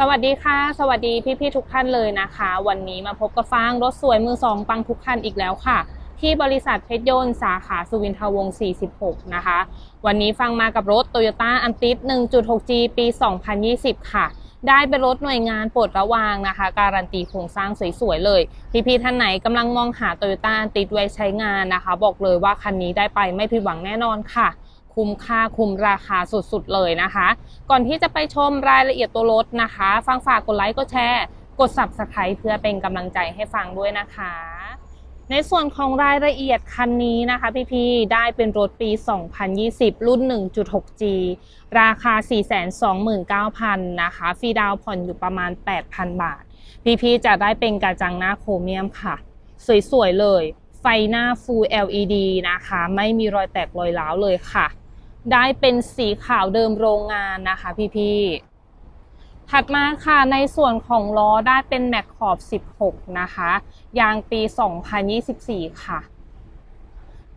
สวัสดีค่ะ สวัสดีพี่ๆทุกท่านเลยนะคะ วันนี้มาพบกับฟางรถสวยมือสองปังทุกคันอีกแล้วค่ะ ที่บริษัทเพชรยนต์สาขาสุวินทวงศ์ 46 นะคะ วันนี้ฟังมากับรถ Toyota a n t i s 1.6G ปี 2020 ค่ะ ได้เป็นรถหน่วยงานปลดระวางนะคะ การันตีโครงสร้างสวยๆเลย พี่ๆท่านไหนกำลังมองหา Toyota a n t i s ไว้ใช้งานนะคะ บอกเลยว่าคันนี้ได้ไปไม่ผิดหวังแน่นอนค่ะ คุ้มค่าคุ้มราคาสุดๆเลยนะคะ ก่อนที่จะไปชมรายละเอียดตัวรถนะคะ ฟังฝากกดไลค์กดแชร์กด subscribe เพื่อเป็นกำลังใจให้ฟังด้วยนะคะ ในส่วนของรายละเอียดคันนี้นะคะพี่ๆได้เป็นรถปี 2020 รุ่น 1.6G ราคา 429,000 นะคะ ฟรีดาวน์ผ่อนอยู่ประมาณ 8,000 บาท พี่ๆจะได้เป็นกระจังหน้าโครเมียมค่ะ สวย ๆ เลย ไฟหน้า Full LED นะคะ ไม่มีรอยแตกรอยร้าวเลยค่ะ ได้เป็นสีขาวเดิมโรงงานนะคะพี่ๆ ถัดมาค่ะในส่วนของล้อได้เป็นแม็กขอบ 16 นะคะ ยางปี 2024 ค่ะ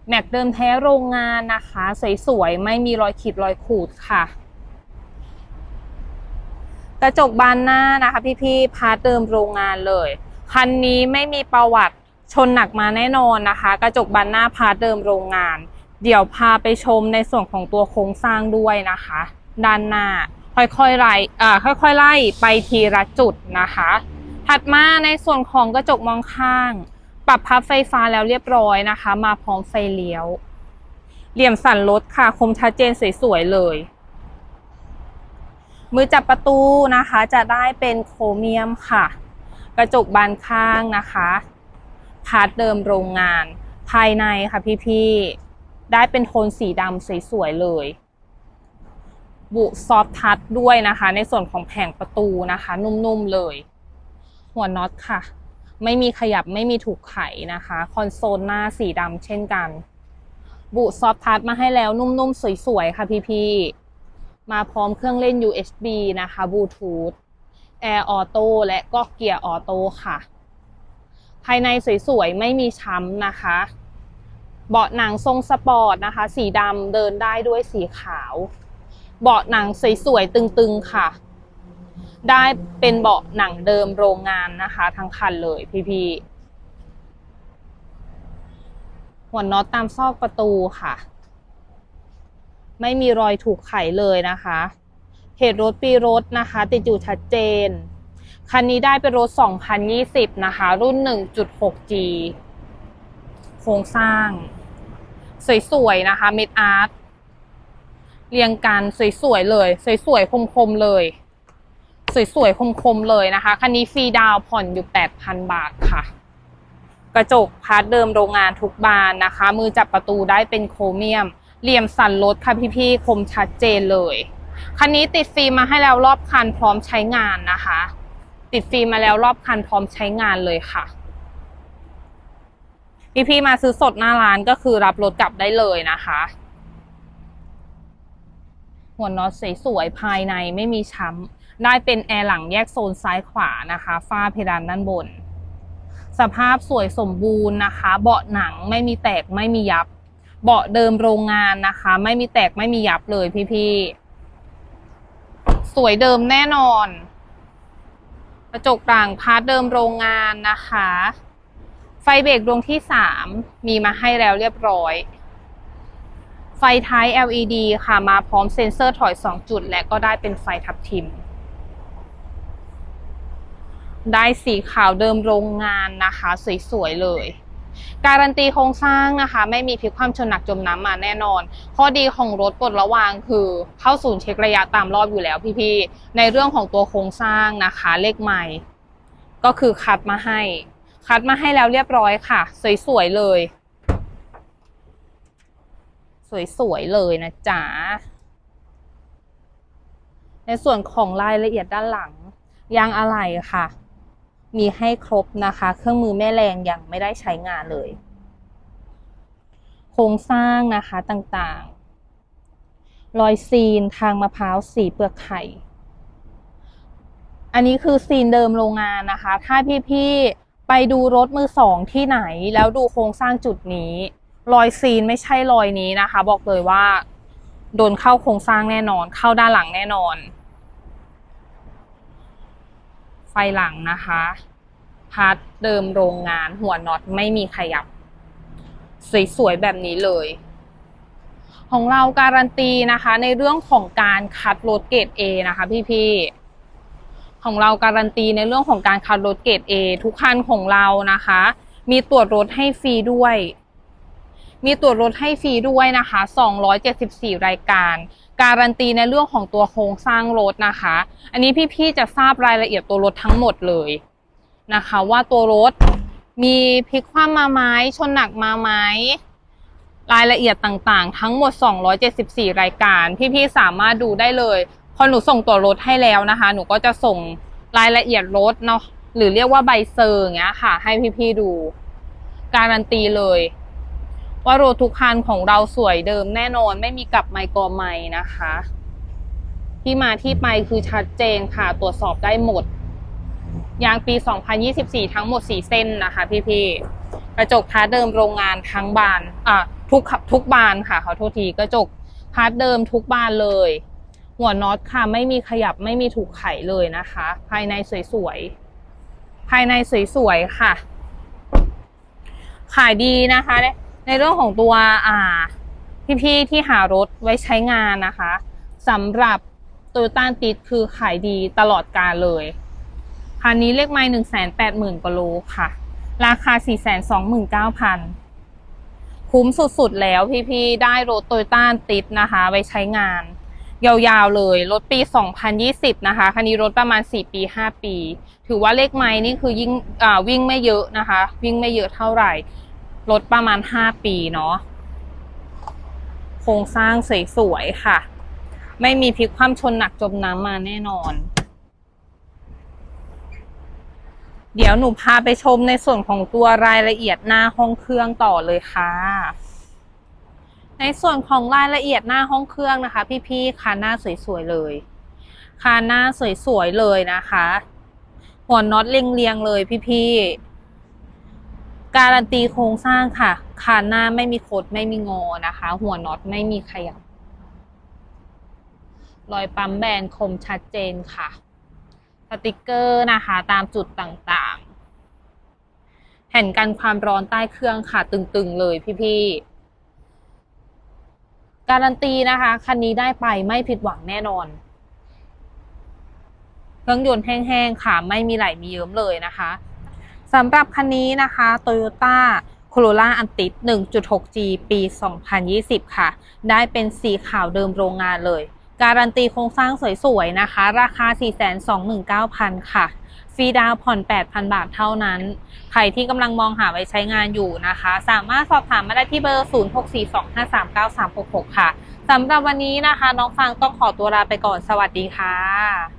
แม็กเดิมแท้โรงงานนะคะ สวยๆ ไม่มีรอยขีดรอยขูดค่ะ กระจกบานหน้านะคะพี่ๆ พาร์ทเดิมโรงงานเลย คันนี้ไม่มีประวัติชนหนักมาแน่นอนนะคะ กระจกบานหน้าพาร์ทเดิมโรงงาน เดี๋ยวพาไปชมในส่วนของตัวโครงสร้างด้วยนะคะ ด้านหน้าค่อยๆไล่อ่าค่อยๆไล่ไปทีละจุดนะคะ ถัดมาในส่วนของกระจกมองข้าง ปรับพับไฟฟ้าแล้วเรียบร้อยนะคะ มาพร้อมไฟเลี้ยว เหลี่ยมสันรถค่ะคมชัดเจนสวยๆเลย มือจับประตูนะคะ จะได้เป็นโครเมียมค่ะ กระจกบานข้างนะคะพาร์ทเดิมโรงงาน ภายในค่ะพี่ๆ ได้เป็นโทนสีดำสวยๆเลย บุซอฟทัชด้วยนะคะ ในส่วนของแผงประตูนะคะ นุ่มๆเลย หัวน็อตค่ะ ไม่มีขยับไม่มีถูกไขนะคะ คอนโซลหน้าสีดำเช่นกัน บุซอฟทัชมาให้แล้วนุ่มๆสวยๆค่ะพี่ๆมาพร้อมเครื่องเล่น USB นะคะบลูทูธแอร์ออโต้และก็เกียร์ออโต้ค่ะ ภายในสวยๆ ไม่มีช้ำนะคะ เบาะหนังทรงสปอร์ตนะคะ สีดำเดินได้ด้วยสีขาว เบาะหนังสวยๆตึงๆค่ะ ได้เป็นเบาะหนังเดิมโรงงานนะคะ ทั้งคันเลยพี่ๆหัวน็อตตามซอกประตูค่ะ ไม่มีรอยถูกไขเลยนะคะเหตุรถปีรถนะคะ ติดอยู่ชัดเจน คันนี้ได้เป็นรถ 2020 นะคะ รุ่น 1.6G โครงสร้าง สวยๆนะคะเมดอาร์ตเรียงกันสวยๆเลย สวยๆคมๆเลย สวยๆคมๆเลยนะคะคันนี้ฟรีดาวผ่อนอยู่ 8,000 บาทค่ะ กระจกพาร์ทเดิมโรงงานทุกบานนะคะ มือจับประตูได้เป็นโครเมียมเหลี่ยมสันรถค่ะพี่ๆคมชัดเจนเลยคันนี้ติดฟิล์มมาให้แล้วรอบคันพร้อมใช้งานนะคะ ติดฟิล์มมาแล้วรอบคันพร้อมใช้งานเลยค่ะ พี่ๆมาซื้อสดหน้าร้านก็คือรับรถกลับได้เลยนะคะ หัวน็อตสวยๆภายในไม่มีช้ำได้เป็นแอร์หลังแยกโซนซ้ายขวานะคะฝ้าเพดานด้านบน สภาพสวยสมบูรณ์นะคะ เบาะหนังไม่มีแตกไม่มียับ เบาะเดิมโรงงานนะคะ ไม่มีแตกไม่มียับเลยพี่ๆสวยเดิมแน่นอนกระจกต่างพาร์ทเดิมโรงงานนะคะ ไฟเบรกดวงที่3มีมาให้แล้วเรียบร้อย ไฟท้าย LED ค่ะมาพร้อมเซ็นเซอร์ถอย 2 จุด และก็ได้เป็นไฟทับทิม ได้สีขาวเดิมโรงงานนะคะ สวย ๆ เลย การันตีโครงสร้างนะคะ ไม่มีพิความชนหนักจมน้ำมาแน่นอน ข้อดีของรถปลดระวางคือเข้าศูนย์เช็คระยะตามรอบอยู่แล้วพี่ๆในเรื่องของตัวโครงสร้างนะคะ เลขใหม่ ก็คือคัดมาให้ คัดมาให้แล้วเรียบร้อยค่ะ สวยๆเลย สวยๆเลยนะจ๊ะในส่วนของรายละเอียดด้านหลังยางอะไหล่ค่ะ มีให้ครบนะคะ เครื่องมือแม่แรงยังไม่ได้ใช้งานเลย โครงสร้างนะคะต่างๆ รอยซีนทางมะพร้าวสีเปลือกไข่ อันนี้คือซีนเดิมโรงงานนะคะ ถ้าพี่ๆ ไปดูรถมือสองที่ไหนแล้วดูโครงสร้างจุดนี้ รอยซีนไม่ใช่รอยนี้นะคะ บอกเลยว่า โดนเข้าโครงสร้างแน่นอน เข้าด้านหลังแน่นอน ไฟหลังนะคะพาร์ทเดิมโรงงานหัวน็อตไม่มีขยับ สวยๆแบบนี้เลย ของเราการันตีนะคะ ในเรื่องของการคัดรถเกรด A นะคะพี่ๆ ของเราการันตีในเรื่องของการคัดรถเกรด A ทุกคันของเรานะคะ มีตรวจรถให้ฟรีด้วย มีตรวจรถให้ฟรีด้วยนะคะ 274 รายการ การันตีในเรื่องของตัวโครงสร้างรถนะคะ อันนี้พี่ๆจะทราบรายละเอียดตัวรถทั้งหมดเลยนะคะ ว่าตัวรถมีพลิกคว่ำมาไหมชนหนักมาไหมรายละเอียดต่างๆ ทั้งหมด 274 รายการ พี่ๆสามารถดูได้เลย พอหนูส่งตัวรถให้แล้วนะคะ หนูก็จะส่งรายละเอียดรถเนาะหรือเรียกว่าใบเซอร์อย่างเงี้ยค่ะ ให้พี่ๆดู การันตีเลย ว่ารถทุกคันของเราสวยเดิมแน่นอนไม่มีกลับไมค์กอไมค์นะคะ ที่มาที่ไปคือชัดเจนค่ะ ตรวจสอบได้หมดยางปี 2024 ทั้งหมด 4 เส้นนะคะ พี่ๆ กระจกพาร์ทเดิมโรงงานทั้งบาน อะทุกทุกบานค่ะขอโทษทีกระจกพาร์ทเดิมทุกบานเลย หัวน็อตค่ะไม่มีขยับไม่มีถูกไขเลยนะคะ ภายในสวยๆ ภายในสวยๆ ค่ะ ขายดีนะคะ ในเรื่องของตัวอ่า พี่ๆที่หารถไว้ใช้งานนะคะสำหรับโตโยต้าติดคือขายดีตลอดกาลเลยคันนี้เลขไม้หนึ่งแสนแปดหมื่นกว่าโลค่ะ ราคาสี่แสนสองหมื่นเก้าพันคุ้มสุดๆแล้วพี่ๆ ได้รถโตโยต้าติดนะคะ ไว้ใช้งาน ยาวๆเลยรถปี 2020 นะคะ คันนี้รถประมาณ 4 ปี 5 ปี ถือว่าเลขไม้นี่คือยิ่งวิ่งไม่เยอะนะคะ วิ่งไม่เยอะเท่าไหร่ รถประมาณ 5 ปีเนาะ โครงสร้างสวยๆค่ะ ไม่มีพลิกคว่ำชนหนักจมน้ำมาแน่นอน เดี๋ยวหนูพาไปชมในส่วนของตัวรายละเอียดหน้าห้องเครื่องต่อเลยค่ะ ในส่วนของรายละเอียดหน้าห้องเครื่องนะคะ พี่ๆคานหน้าสวยๆเลยคานหน้าสวยๆเลยนะคะ หัวน็อตเรียงๆเลยพี่ๆการันตีโครงสร้างค่ะคานหน้าไม่มีคดไม่มีงอนะคะ หัวน็อตไม่มีขยับรอยปั๊มแบนคมชัดเจนค่ะสติกเกอร์นะคะ ตามจุดต่างๆ แผ่นกันความร้อนใต้เครื่องค่ะ ตึงๆเลยพี่ๆ การันตีนะคะ คันนี้ได้ไปไม่ผิดหวังแน่นอน เครื่องยนต์แห้งๆค่ะ ไม่มีไหลมีเยิ้มเลยนะคะสำหรับคันนี้นะคะ Toyota Corolla Antis 1.6G ปี 2020 ค่ะ ได้เป็นสีขาวเดิมโรงงานเลย การันตีโครงสร้างสวยๆนะคะ ราคา 429,000 ค่ะ ฟรีดาวผ่อน 8,000 บาทเท่านั้น ใครที่กำลังมองหาไว้ใช้งานอยู่นะคะ สามารถสอบถามมาได้ที่เบอร์ 0642539366 ค่ะสำหรับวันนี้นะคะ น้องฟางต้องขอตัวลาไปก่อนสวัสดีค่ะ